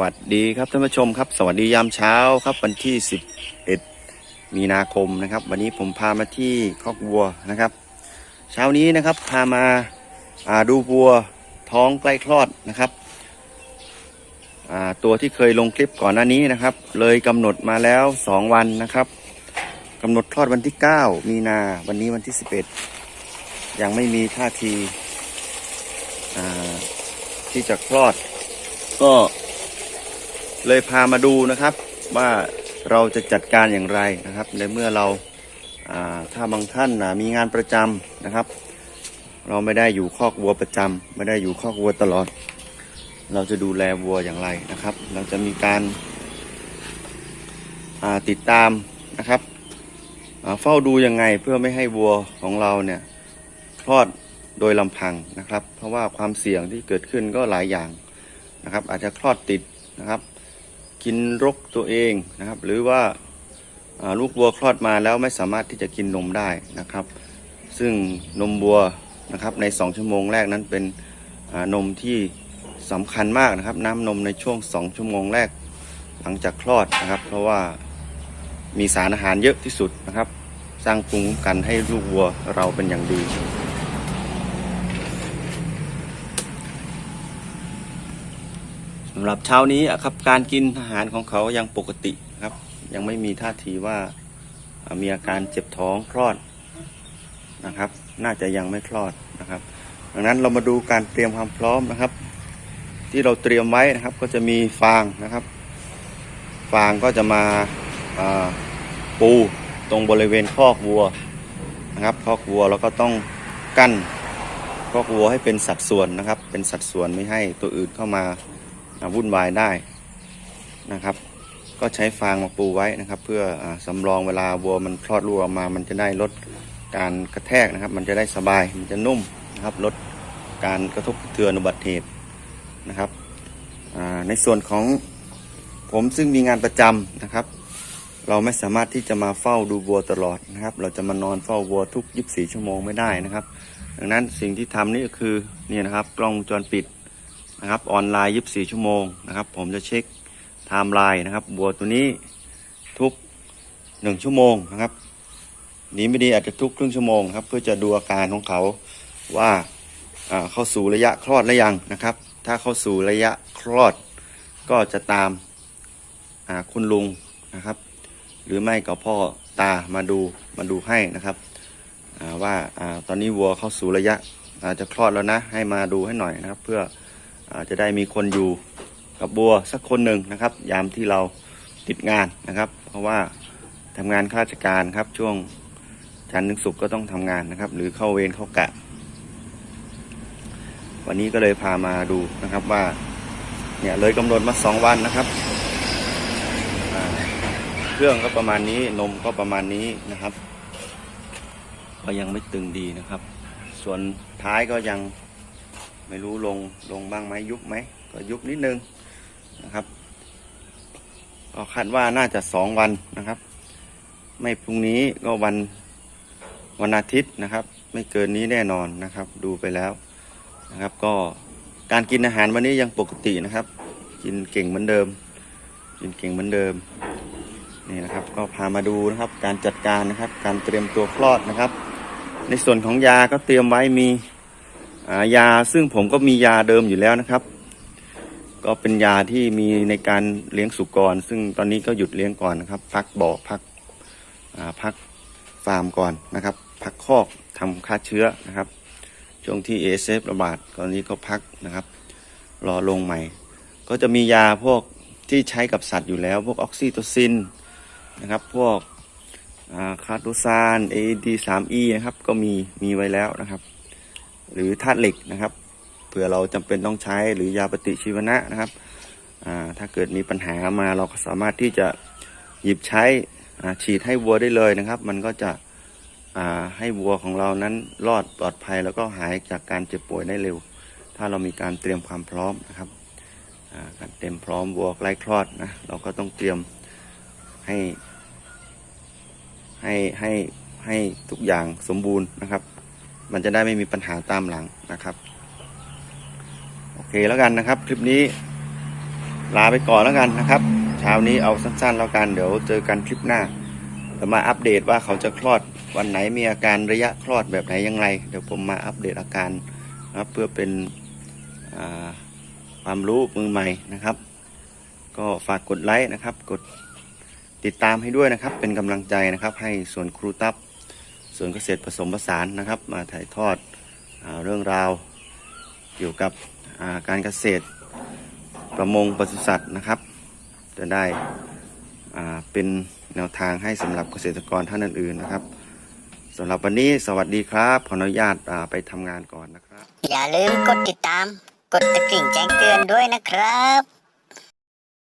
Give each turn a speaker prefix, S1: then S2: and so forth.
S1: วัสดีครับท่านผู้ชมครับ สวัสดียามเช้าครับวันที่ 11 มีนาคมนะครับ วันนี้ผมพามาที่คอกวัวนะครับ เช้านี้นะครับพามาาดูวัวท้องใกล้คลอดนะครับตัวที่เคยลงคลิปก่อนหน้านี้นะครับ เลยกำหนดมาแล้ว 2 วันนะครับกำหนดคลอดวันที่ 9 มีนาวันนี้วันที่ 11 ยังไม่มีท่าทีที่จะคลอดก็ เลยพามาดูนะครับว่าเราจะจัดการอย่างไรนะครับ ในเมื่อเราถ้าบางท่านนะมีงานประจำนะครับ เราไม่ได้อยู่คอกวัวประจำไม่ได้อยู่คอกวัวตลอด เราจะดูแลวัวอย่างไรนะครับ เราจะมีการาติดตามนะครับเฝ้าดูยังไงเพื่อไม่ให้วัวของเราเนี่ยคลอดโดยลำพังนะครับ เพราะว่าความเสี่ยงที่เกิดขึ้นก็หลายอย่างนะครับ อาจจะคลอดติดนะครับ กินรกตัวเองนะครับ หรือว่าลูกวัวคลอดมาแล้วไม่สามารถที่จะกินนมได้นะครับ ซึ่งนมวัวนะครับใน 2 ชั่วโมงแรกนั้นเป็นนมที่สำคัญมากนะครับ น้ำนมในช่วง 2 ชั่วโมงแรกหลังจากคลอดนะครับ เพราะว่ามีสารอาหารเยอะที่สุดนะครับ สร้างภูมิคุ้มกันให้ลูกวัวเราเป็นอย่างดีำหรับเช้านี้ครับการกินอาหารของเขายังปกติครับ ยังไม่มีท่าทีว่ามีอาการเจ็บท้องคลอดนะครับ น่าจะยังไม่คลอดนะครับ ดังนั้นเรามาดูการเตรียมความพร้อมนะครับ ที่เราเตรียมไว้นะครับ ก็จะมีฟางนะครับ ฟางก็จะมาาปูตรงบริเวณคอกวัวนะครับคอกวัวเราก็ต้องกั้นคอกวัวให้เป็นสัดส่วนนะครับ เป็นสัดส่วนไม่ให้ตัวอื่นเข้ามา วุ่นวายได้นะครับ ก็ใช้ฟางมาปูไว้นะครับ เพื่ออสำรองเวลาวัวมันคลอดลูกออกมา มันจะได้ลดการกระแทกนะครับ มันจะได้สบายมันจะนุ่มนะครับลดการกระทบกระเทือนอุบัติเหตุนะครับในส่วนของผมซึ่งมีงานประจำนะครับ เราไม่สามารถที่จะมาเฝ้าดูวัวตลอดนะครับ เราจะมานอนเฝ้าวัวทุก 24 ชั่วโมงไม่ได้นะครับ ดังนั้นสิ่งที่ทำนี่ก็คือนี่นะครับ กล้องวงจรปิด นะครับออนไลน์ 24 ชั่วโมงนะครับ ผมจะเช็คไทม์ไลน์นะครับวัวตัวนี้ทุก 1 ชั่วโมงนะครับดีไม่ดีอาจจะทุกครึ่งชั่วโมงครับเพื่อจะดูอาการของเขาว่าอ่าเข้าสู่ระยะคลอดหรือยังนะครับ ถ้าเข้าสู่ระยะคลอดก็จะตามอ่าคุณลุงนะครับ หรือไม่ก็พ่อตามาดูมาดูให้นะครับว่าอ่าตอนนี้วัวเข้าสู่ระยะจะคลอดแล้วนะให้มาดูให้หน่อยนะครับ เพื่อ จะได้มีคนอยู่กับบัวสักคนหนึ่งนะครับ ยามที่เราติดงานนะครับ เพราะว่าทำงานข้าราชการครับช่วงจันทร์ถึงศุกร์ก็ต้องทำงานนะครับ หรือเข้าเวรเข้ากะ วันนี้ก็เลยพามาดูนะครับว่าเนี่ยเลยกำหนดมาสองวันนะครับเครื่องก็ประมาณนี้นมก็ประมาณนี้นะครับ ก็ยังไม่ตึงดีนะครับ ส่วนท้ายก็ยัง ไม่รู้ลงลงบ้างไหมยุบไหมก็ยุบนิดนึงนะครับก็คาดว่าน่าจะสองวันนะครับ ไม่พรุ่งนี้ก็วันวันอาทิตย์นะครับ ไม่เกินนี้แน่นอนนะครับ ดูไปแล้วนะครับ ก็การกินอาหารวันนี้ยังปกตินะครับ กินเก่งเหมือนเดิม กินเก่งเหมือนเดิมนี่นะครับก็พามาดูนะครับการจัดการนะครับ การเตรียมตัวคลอดนะครับ ในส่วนของยาก็เตรียมไว้มีายาซึ่งผมก็มียาเดิมอยู่แล้วนะครับ ก็เป็นยาที่มีในการเลี้ยงสุกร ซึ่งตอนนี้ก็หยุดเลี้ยงก่อนนะครับ พักบ่อพักพักฟาร์มก่อนนะครับ พักคอกทำฆ่าเชื้อนะครับ ช่วงที่เอเซระบาดตอนนี้ก็พักนะครับ รอลงใหม่ ก็จะมียาพวกที่ใช้กับสัตว์อยู่แล้ว พวกออกซิโตซินนะครับ พวกคาร์โดซาน AD3E นะครับ ก็มีมีไว้แล้วนะครับ หรือธาตุเหล็กนะครับเผื่อเราจำเป็นต้องใช้หรือยาปฏิชีวนะนะครับถ้าเกิดมีปัญหามาเราก็สามารถที่จะหยิบใช้ฉีดให้วัวได้เลยนะครับ มันก็จะให้วัวของเรานั้นรอดปลอดภัยแล้วก็หายจากการเจ็บป่วยได้เร็ว ถ้าเรามีการเตรียมความพร้อมนะครับการเตรียมพร้อมวัวใกล้คลอดนะเราก็ต้องเตรียมให้ให้ให้ให้ทุกอย่างสมบูรณ์นะครับ มันจะได้ไม่มีปัญหาตามหลังนะครับโอเคแล้วกันนะครับ คลิปนี้ลาไปก่อนแล้วกันนะครับเช้านี้เอาสั้นๆแล้วกันเดี๋ยวเจอกันคลิปหน้าเดี๋ยวมาอัปเดตว่าเขาจะคลอดวันไหนมีอาการระยะคลอดแบบไหนยังไงเดี๋ยวผมมาอัปเดตอาการนะครับเพื่อเป็นความรู้มือใหม่นะครับ ก็ฝากกดไลค์นะครับ กดติดตามให้ด้วยนะครับ เป็นกำลังใจนะครับ ให้ส่วนครูตับ สวนเกษตรผสมผสานนะครับ มาถ่ายทอดอเรื่องราว เกี่ยวกับาการเกษตรประมงปศุสัตว์นะครับ จะได้เป็นแนวทางให้สำหรับเกษตรกรท่านอื่นๆนะครับสำหรับวันนี้สวัสดีครับ ขออนุญาตาไปทำงานก่อนนะครับ
S2: อย่าลืมกดติดตาม กดตะกริ่งแจ้งเตือนด้วยนะครับ